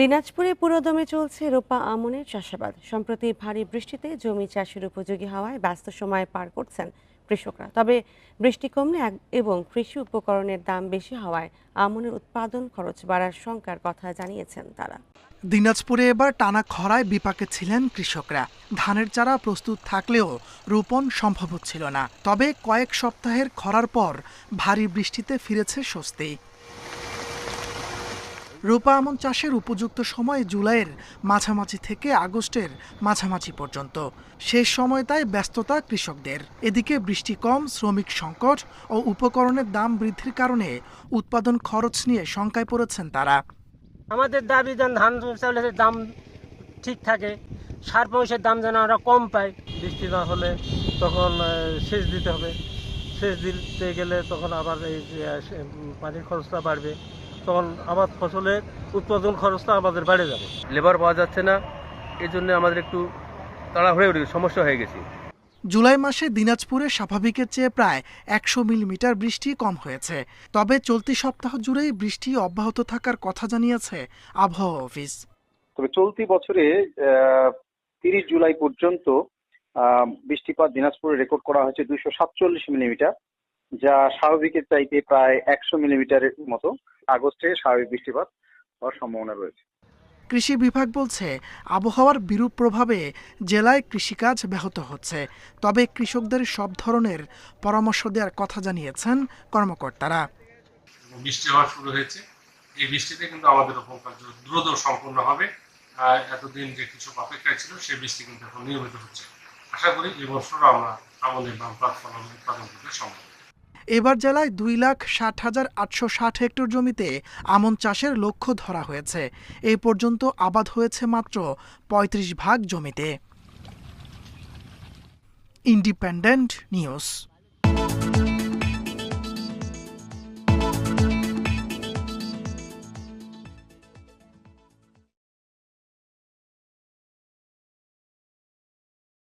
দিনাজপুরে পুরোদমে চলছে রোপা আমনের চাষাবাদ। সম্প্রতি ভারী বৃষ্টিতে জমি চাষের উপযোগী হওয়ায় ব্যস্ত সময় পার করছেন কৃষকরা। তবে বৃষ্টি কমলে এবং কৃষি উপকরণের দাম বেশি হওয়ায় আমনের উৎপাদন খরচ বাড়ার শঙ্কার কথা জানিয়েছেন তারা। দিনাজপুরে এবার টানা খরায় বিপাকে ছিলেন কৃষকরা। ধানের চারা প্রস্তুত থাকলেও রোপণ সম্ভব হচ্ছিল না। তবে কয়েক সপ্তাহের খরার পর ভারী বৃষ্টিতে ফিরেছে স্বস্তি। রোপা আমন চাষের উপযুক্ত সময় জুলাইয়ের মাঝামাঝি থেকে আগস্টের মাঝামাঝি পর্যন্ত। শেষ তাই ব্যস্ততা কৃষকদের। এদিকে বৃষ্টি কম শ্রমিক সংকট ও উপকরণের দাম বৃদ্ধির কারণে উৎপাদন খরচ নিয়ে শঙ্কায় পড়েছেন তারা। আমাদের দাবি যেন ধান চাউলের দাম ঠিক থাকে সার পয়সার দাম যেন আমরা কম পাই। বৃষ্টি না হলে তখন সেচ দিতে হবে। সেচ দিতে গেলে তখন আবার এই পানির খরচটা বাড়বে। তখন আবার ফসলের উৎপাদন খরচটা আমাদের বেড়ে যাবে। লেবার পাওয়া যাচ্ছে না এই জন্য আমাদের একটু তাড়াহুড়ে উঠে গেছে, সমস্যা হয়ে গেছে। জুলাই মাসে দিনাজপুরে স্বাভাবিকের চেয়ে প্রায় একশো মিলিমিটার বৃষ্টি কম হয়েছে। তবে চলতি সপ্তাহ জুড়েই বৃষ্টি অব্যাহত থাকার কথা জানিয়েছে আবহাওয়া অফিস। তবে চলতি বছরে তিরিশ জুলাই পর্যন্ত আহ, বৃষ্টিপাত দিনাজপুরে রেকর্ড করা হয়েছে দুইশো সাতচল্লিশ মিলিমিটার যা স্বাভাবিকের চাইতে প্রায় একশো মিলিমিটারের মতো। আগস্টে স্বাভাবিক বৃষ্টিপাত হওয়ার সম্ভাবনা রয়েছে। কৃষি বিভাগ বলছে আবহাওয়ার বিরূপ প্রভাবে জেলায় কৃষিকাজ ব্যাহত হচ্ছে। তবে কৃষকদের সব ধরনের পরামর্শ দেওয়ার কথা জানিয়েছেন কর্মকর্তারা। বৃষ্টি হওয়া শুরু হয়েছে। এই বৃষ্টিতে কিন্তু আমাদের রোপণ কার্য দ্রুত সম্পূর্ণ হবে। আর এতদিন যে কিছু অপেক্ষায় ছিল সেই বৃষ্টি কিন্তু এখন নিয়মিত হচ্ছে। আশা করি এই বছর আমরা আমাদের বাম্পার ফলন উৎপাদন করতে সম্ভব এবার জেলায় দুই লাখ ষাট হাজার আটশো ষাট হেক্টর জমিতে আমন চাষের লক্ষ্য ধরা হয়েছে। এ পর্যন্ত আবাদ হয়েছে মাত্র পঁয়ত্রিশ ভাগ জমিতে। Independent News.